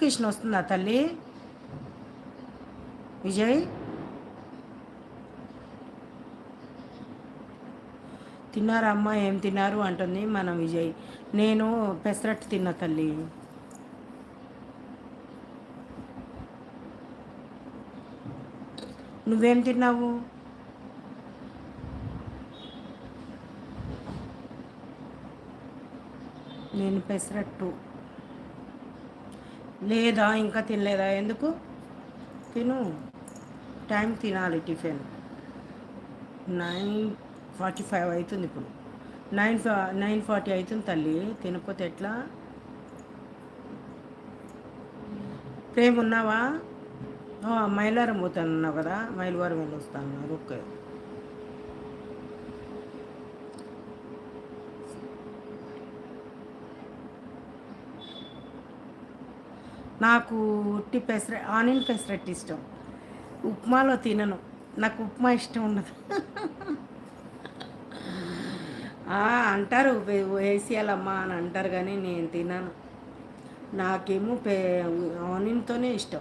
Notification వస్తుందా తల్లి? విజయ్? తిన్నారా అమ్మ? ఏం తిన్నారు? అంటుంది మన విజయ్. నేను పెసరట్టు తిన్న తల్లి. నువ్వేం తిన్నావు? నేను పెసరట్టు. లేదా ఇంకా తినలేదా? ఎందుకు? తిను. టైం తినాలి టిఫిన్. నైన్ ఫార్టీ ఫైవ్ అవుతుంది ఇప్పుడు. నైన్ ఫా నైన్ ఫార్టీ అవుతుంది తల్లి. తినకపోతే ఎట్లా? ప్రేమ ఉన్నావా? మైలారం పోతాను అన్నావు కదా. మైలవారం వెళ్ళి వస్తాను ఓకే. నాకు ఉట్టి పెసర ఆనియన్ పెసరట్టు ఇష్టం. ఉప్మాలో తినను. నాకు ఉప్మా ఇష్టం ఉండదు. అంటారు వేసేయాలమ్మా అని అంటారు కానీ నేను తినను. నాకేమో పే ఆనియన్తోనే ఇష్టం.